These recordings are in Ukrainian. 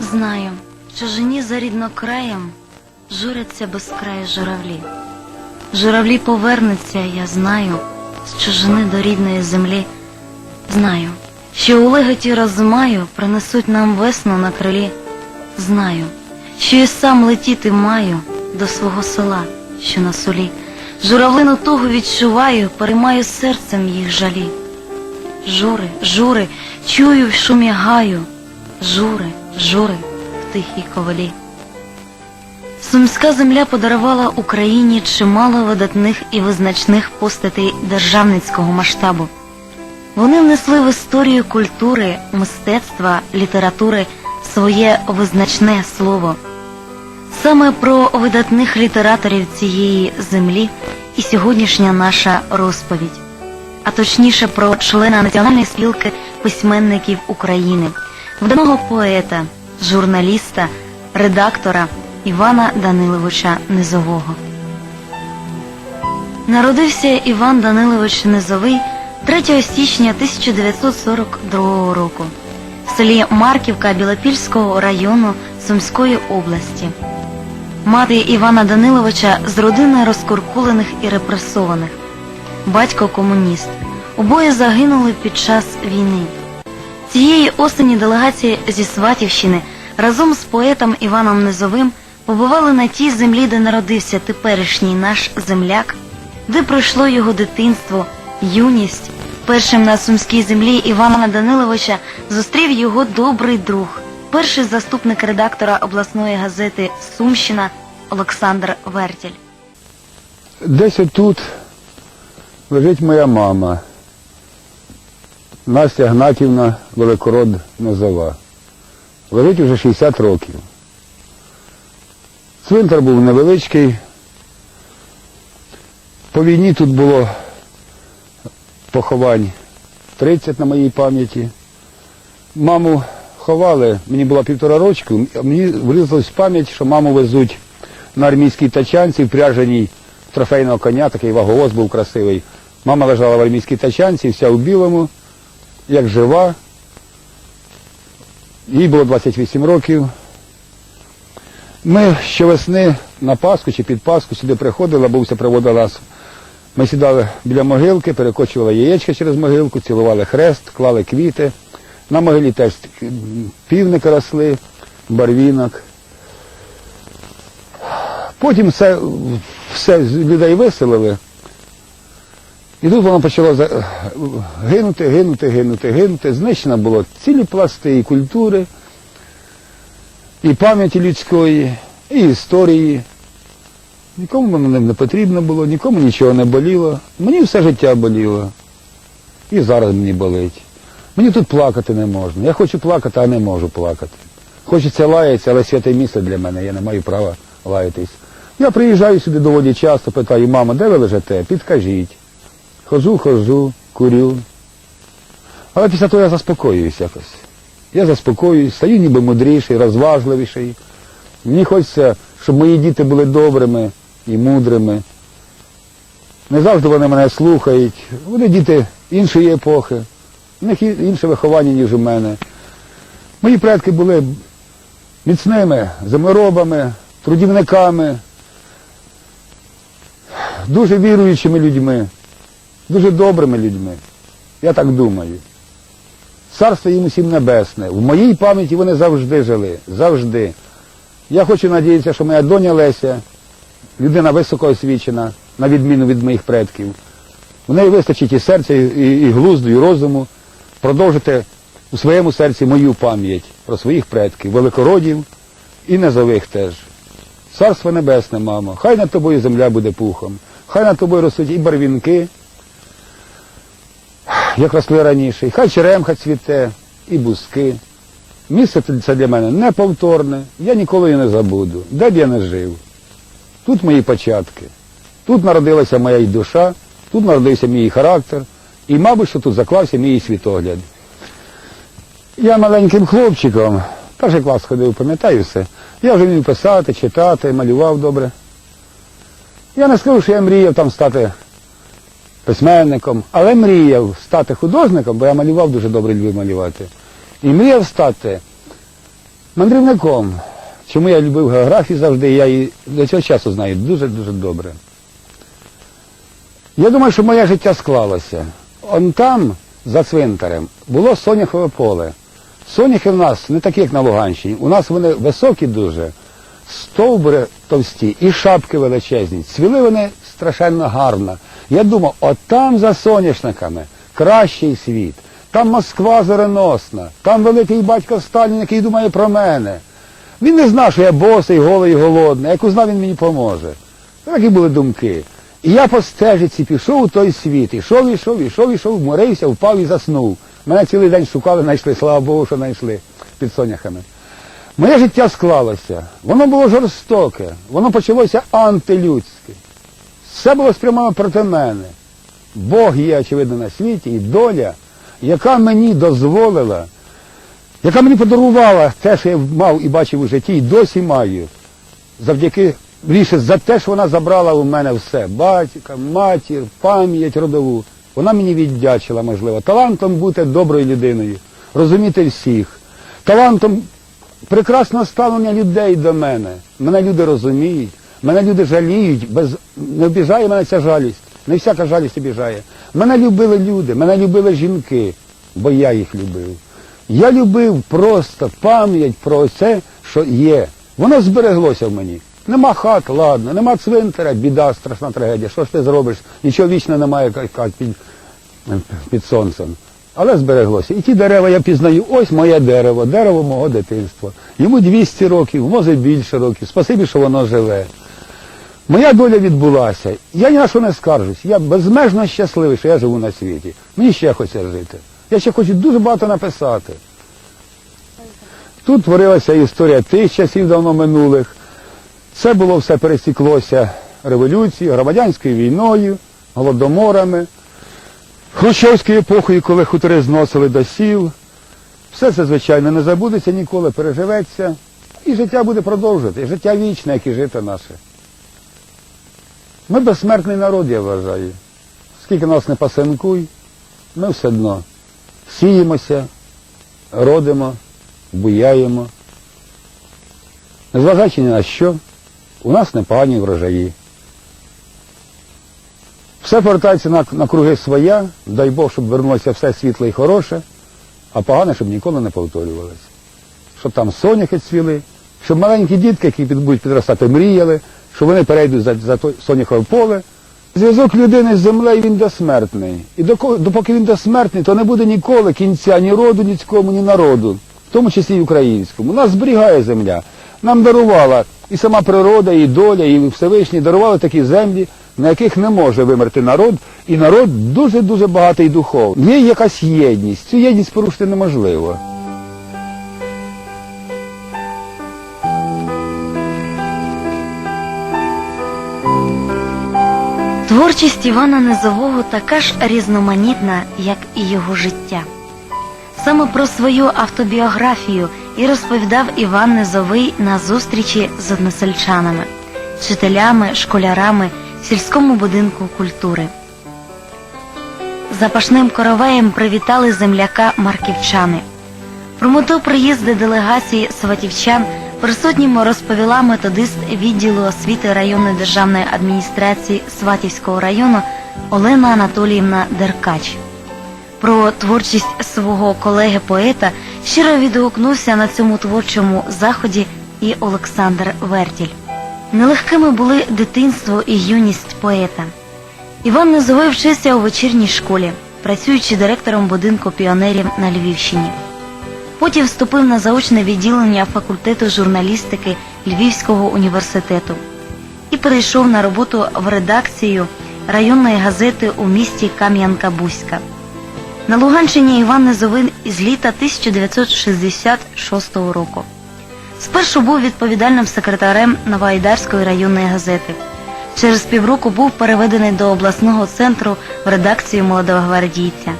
Знаю, чужині за ріднокраєм журяться без краю журавлі. Журавлі повернуться, я знаю, з чужини до рідної землі. Знаю, що у леготі розмаю принесуть нам весну на крилі. Знаю, що і сам летіти маю до свого села, що на солі. Журавлину тугу відчуваю, переймаю серцем їх жалі. Жури, жури, чую в шумі гаю, жури, жури в тихій ковалі. Сумська земля подарувала Україні чимало видатних і визначних постатей державницького масштабу. Вони внесли в історію культури, мистецтва, літератури своє визначне слово. Саме про видатних літераторів цієї землі і сьогоднішня наша розповідь, а точніше про члена Національної спілки письменників України, виданого поета, журналіста, редактора Івана Даниловича Низового. Народився Іван Данилович Низовий 3 січня 1942 року в селі Марківка Білопільського району Сумської області. Мати Івана Даниловича з родини розкуркулених і репресованих. Батько комуніст. Обоє загинули під час війни. Цієї осені делегація зі Сватівщини разом з поетом Іваном Низовим побували на тій землі, де народився теперішній наш земляк, де пройшло його дитинство, юність. Першим на сумській землі Івана Даниловича зустрів його добрий друг, перший заступник редактора обласної газети Сумщина Олександр Вертіль. Десь отут лежить моя мама, Настя Гнатівна Великород Нозова. Лежить уже 60 років. Цвинтар був невеличкий. По війні тут було поховань 30 на моїй пам'яті. Маму ховали, мені було півтора рочку, а мені врізалось в пам'ять, що маму везуть на армійській тачанці, впряженій трофейного коня, такий ваговоз був красивий. Мама лежала в армійській тачанці, вся у білому, як жива. Їй було 28 років. Ми щовесни на Пасху чи під Пасху сюди приходили, бабуся приводила нас. Ми сідали біля могилки, перекочували яєчка через могилку, цілували хрест, клали квіти. На могилі теж півники росли, барвінок. Потім все, все людей виселили. І тут воно почало гинути, гинути, гинути, гинути. Знищено було цілі пласти і культури, і пам'яті людської, і історії. Нікому воно не- потрібно було, нікому нічого не боліло. Мені все життя боліло. І зараз мені болить. Мені тут плакати не можна. Я хочу плакати, а не можу плакати. Хочеться лаятися, але святе місце для мене, я не маю права лаятись. Я приїжджаю сюди доволі часто, питаю, мама, де ви лежите? Підкажіть. Хожу, хожу, курю. Але після того я заспокоююсь якось. Я заспокоююсь, стаю ніби мудріший, розважливіший. Мені хочеться, щоб мої діти були добрими і мудрими. Не завжди вони мене слухають. Вони діти іншої епохи. У них інше виховання, ніж у мене. Мої предки були міцними землеробами, трудівниками, дуже віруючими людьми, дуже добрими людьми. Я так думаю. Царство їм усім небесне. В моїй пам'яті вони завжди жили. Завжди. Я хочу надіятися, що моя доня Леся, людина високоосвічена, на відміну від моїх предків, в неї вистачить і серця, і, і, глузду, і розуму продовжити у своєму серці мою пам'ять про своїх предків, великородів і низових теж. Царство небесне, мамо, хай над тобою земля буде пухом, хай над тобою ростуть і барвінки, як росли раніше, і хай черемха цвіте, і бузки. Місце це для мене неповторне, я ніколи її не забуду, де б я не жив. Тут мої початки, тут народилася моя душа, тут народився мій характер, і, мабуть, що тут заклався мій світогляд. Я маленьким хлопчиком, перший клас ходив, пам'ятаю все. Я вже вмів писати, читати, малював добре. Я не скажу, що я мріяв там стати письменником, але мріяв стати художником, бо я малював дуже добре любив малювати. І мріяв стати Мандрівником. Чому я любив географію завжди, я її до цього часу знаю дуже-дуже добре. Я думаю, що моє життя склалося. Он там, за цвинтарем, було соняхове поле. Соняхи в нас не такі, як на Луганщині. У нас вони високі дуже, стовбури товсті і шапки величезні. Цвіли вони страшенно гарно. Я думав, от там за соняшниками кращий світ. Там Москва зореносна, там великий батько Сталін, який думає про мене. Він не знав, що я босий, голий і голодний. Як узнав, він мені поможе. Такі були думки. І я по стежиці пішов у той світ. Ішов, ішов, ішов, ішов, морився, впав і заснув. Мене цілий день шукали, знайшли, слава Богу, що знайшли під соняхами. Моє життя склалося. Воно було жорстоке, воно почалося антилюдське. Все було спрямовано проти мене. Бог є, очевидно, на світі, і доля, яка мені дозволила, яка мені подарувала те, що я мав і бачив у житті, і досі маю. Завдяки більше за те, що вона забрала у мене все. Батька, матір, пам'ять родову. Вона мені віддячила, можливо, талантом бути доброю людиною, розуміти всіх, талантом прекрасного ставлення людей до мене. Мене люди розуміють, мене люди жаліють, без... не обіжає мене ця жалість. Не всяка жалість обіжає. Мене любили люди, мене любили жінки, бо я їх любив. Я любив просто пам'ять про це, що є. Воно збереглося в мені. Нема хат, ладно, нема цвинтаря, біда, страшна трагедія. Що ж ти зробиш? Нічого вічно немає під, під сонцем. Але збереглося. І ті дерева я пізнаю, ось моє дерево, дерево мого дитинства. Йому 200 років, може більше років. Спасибі, що воно живе. Моя доля відбулася. Я ні на що не скаржусь. Я безмежно щасливий, що я живу на світі. Мені ще хочеться жити. Я ще хочу дуже багато написати. Тут творилася історія тих часів давно минулих. Це було все пересіклося революцією, громадянською війною, голодоморами, хрущовською епохою, коли хутори зносили до сіл. Все це, звичайно, не забудеться ніколи, переживеться. І життя буде продовжувати. Життя вічне, як і жити наше. Ми безсмертний народ, я вважаю. Скільки нас не пасинкуй, ми все одно сіємося, родимо, буяємо. Незважаючи ні на що, у нас непогані врожаї. Все повертається на, на круги своя, дай Бог, щоб вернулося все світле і хороше, а погане, щоб ніколи не повторювалося. Щоб там соняхи цвіли, щоб маленькі дітки, які будуть підростати, мріяли, що вони перейдуть за, за той соняхове поле. Зв'язок людини з землею він досмертний. І допоки він досмертний, то не буде ніколи кінця ні роду людському, ні народу, в тому числі й українському. Нас зберігає земля. Нам дарувала і сама природа, і доля, і Всевишній дарували такі землі, на яких не може вимерти народ, і народ дуже-дуже багатий духовно. Є якась єдність. Цю єдність порушити неможливо. Творчість Івана Низового така ж різноманітна, як і його життя. Саме про свою автобіографію і розповідав Іван Низовий на зустрічі з односельчанами, вчителями, школярами в сільському будинку культури. Запашним коровеєм привітали земляка марківчани. Про мету приїзду делегації сватівчан присутнім розповіла методист відділу освіти районної державної адміністрації Сватівського району Олена Анатоліївна Деркач. Про творчість свого колеги-поета щиро відгукнувся на цьому творчому заході і Олександр Вертіль. Нелегкими були дитинство і юність поета. Іван Низовий вчився у вечірній школі, працюючи директором будинку піонерів на Львівщині. Потім вступив на заочне відділення факультету журналістики Львівського університету і перейшов на роботу в редакцію районної газети у місті Кам'янка-Бузька. На Луганщині Іван Низовин із літа 1966 року. Спершу був відповідальним секретарем Новоайдарської районної газети. Через півроку був переведений до обласного центру в редакцію молодого гвардійця.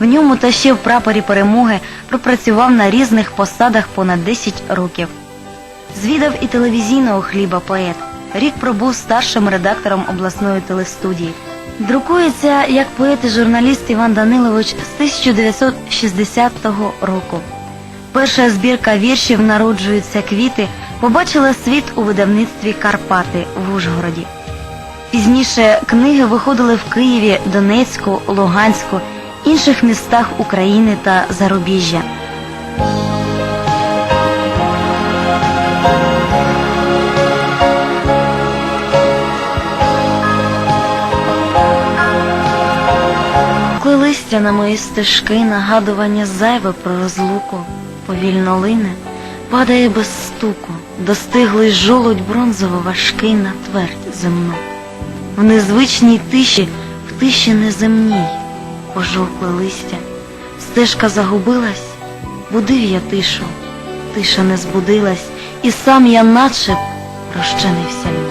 В ньому та ще в прапорі перемоги пропрацював на різних посадах понад 10 років. Звідав і телевізійного хліба поет. Рік пробув старшим редактором обласної телестудії. Друкується як поет і журналіст Іван Данилович з 1960 року. Перша збірка віршів Народжуються квіти побачила світ у видавництві Карпати в Ужгороді. Пізніше книги виходили в Києві, Донецьку, Луганську, інших містах України та зарубіжжя. Коли листя на мої стежки, нагадування зайве про розлуку, повільно лине, падає без стуку, достиглий жолудь бронзово важкий на твердь земну. В незвичній тиші, в тиші неземній, пожовкле листя, стежка загубилась, будив я тишу, тиша не збудилась, і сам я наче розчинився.